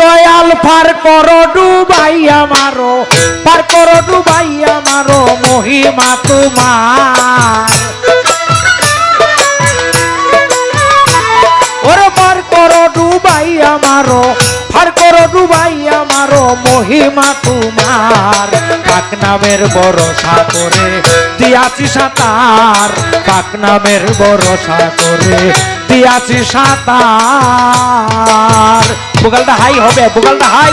দয়াল, পার করো ডুবাইয়া মারো, পার করো ডুবাইয়া মারো মহিমা তোমার। ওরে পার করো ডুবাইয়া মারো, পার করো ডুবাইয়া মারো মহিমা তোমার। কাক নামের ভরসা করে দিয়াছি সাঁতার নামের ভরসা করে দিয়াছি সাঁতার। বুগালটা হাই হবে বুগালটা হাই।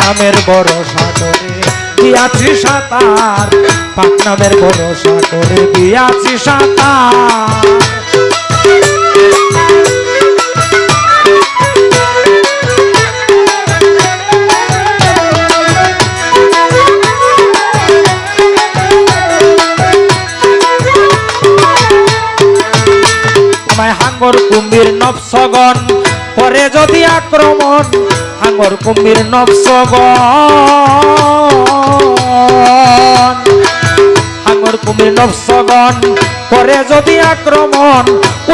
নামের ভরসা করে দিয়াছি সাঁতার পাক নামের ভরসা করে দিয়াছি সাঁতার। হাঙ্গর কুম্ভীর নবসগন পরে যদি আক্রমণ হাঙ্গর কুম্ভীর নবসগন হাঙ্গর কুম্ভীর নবসগন পরে যদি আক্রমণ,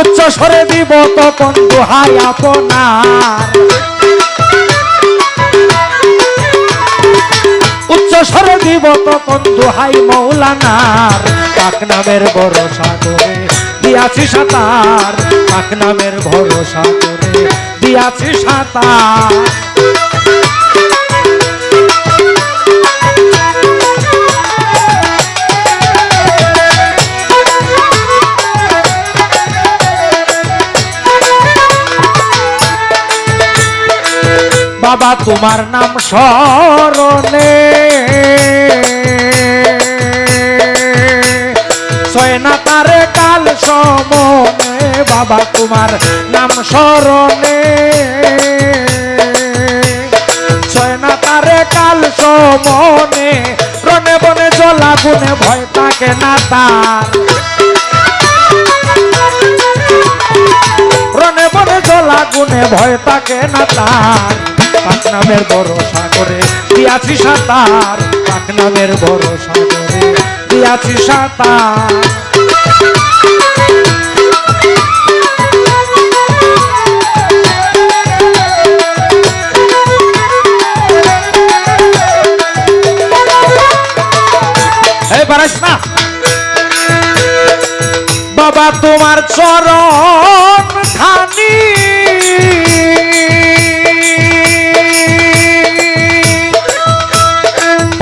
উচ্চ স্বরে দিব তখন দোহাই আপনার। উচ্চ স্বরে দিব তখন দোহাই মৌলানার। কাক নামের ভরসা করে দিয়াছি সাঁতার। কাক নামের ভরসা দিয়াছি সাঁতার। বাবা তোমার নাম স্মরণে। সয়না তারে কাল সমনে বাবা তোমার নাম স্মরণে। সয়না তারে কাল সমনে রনে বনে জলা গুনে ভয় থাকে না তার। রনে বনে জলা গুনে ভয় থাকে না তার। পাক নামের ভরসা করে দিয়াছি সাঁতার। পাক নামের ভরসা করে দিয়াছি সাতা। বাবা তোমার চরণ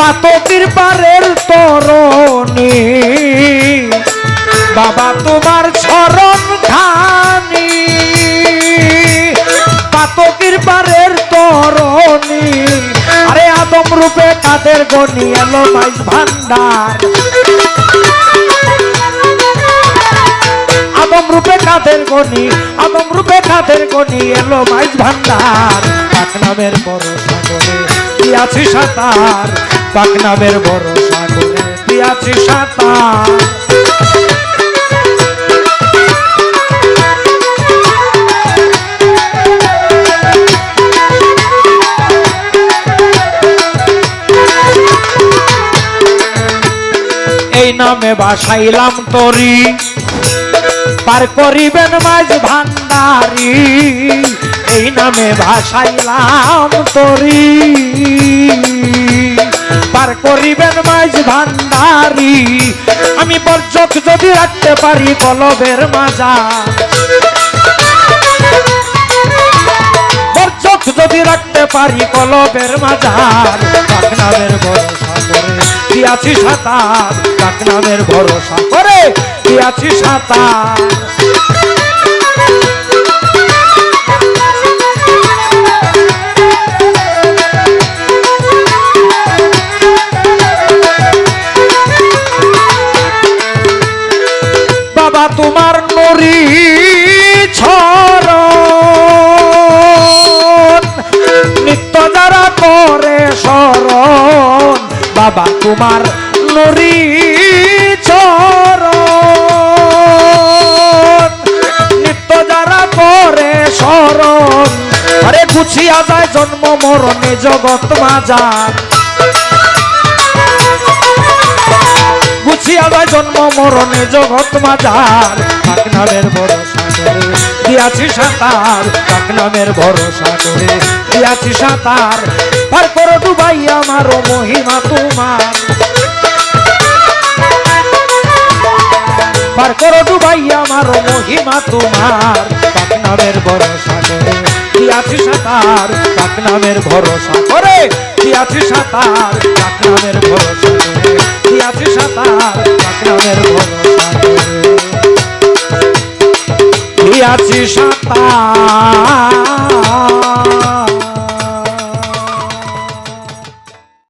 পাতকির পারের তরণী। বাবা তোমার চরণ খানি পাতকির পারের তরণী। আরে আদম রূপে কাদের গনি এলো মাইজ ভান্ডার। আদম রূপে কাদের গনি, আদম রূপে কাদের গনি এলো মাইজ ভান্ডার। পাক নামের ভরসা করে দিয়াছি সাঁতার? পাক নামের ভরসা করে দিয়াছি সাঁতার এই নামে বাসাইলাম তরি, পার করিবেন মাঝ ভান্ডারি। এই নামে ভাসাইলাম তরি। পার করিবেন মাঝ ভান্ডারি। আমি বর্জক যদি রাখতে পারি কলবের মাজা। বর্জক যদি রাখতে পারি কলবের মাজার কাকনামের ভরসা করে দিয়াছি সাঁতার? কাকনামের ভরসা করে দিয়াছি সাঁতার? হরি ছর নিত্য যারা করে শরণ, বাবা তোমার নরি ছর নিত্য যারা করে শরণ, আরে গুছিয়া যায় জন্ম মরণে জগৎ মাজার। পাক নামের ভরসা করে দিয়াছি সাঁতার। পাক নামের ভরসা করে দিয়াছি সাঁতার। পার করো ডুবাই আমার মহিমা তোমার। পার করো ডুবাই আমার মহিমা তোমার। পাক নামের ভরসা করে দিয়াছি সাঁতার। পাক নামের ভরসা করে দিয়াছি সাঁতার। পাক নামের ভরসা করে দিয়াছি সাঁতার নামের ভরসা করে সাঁতার।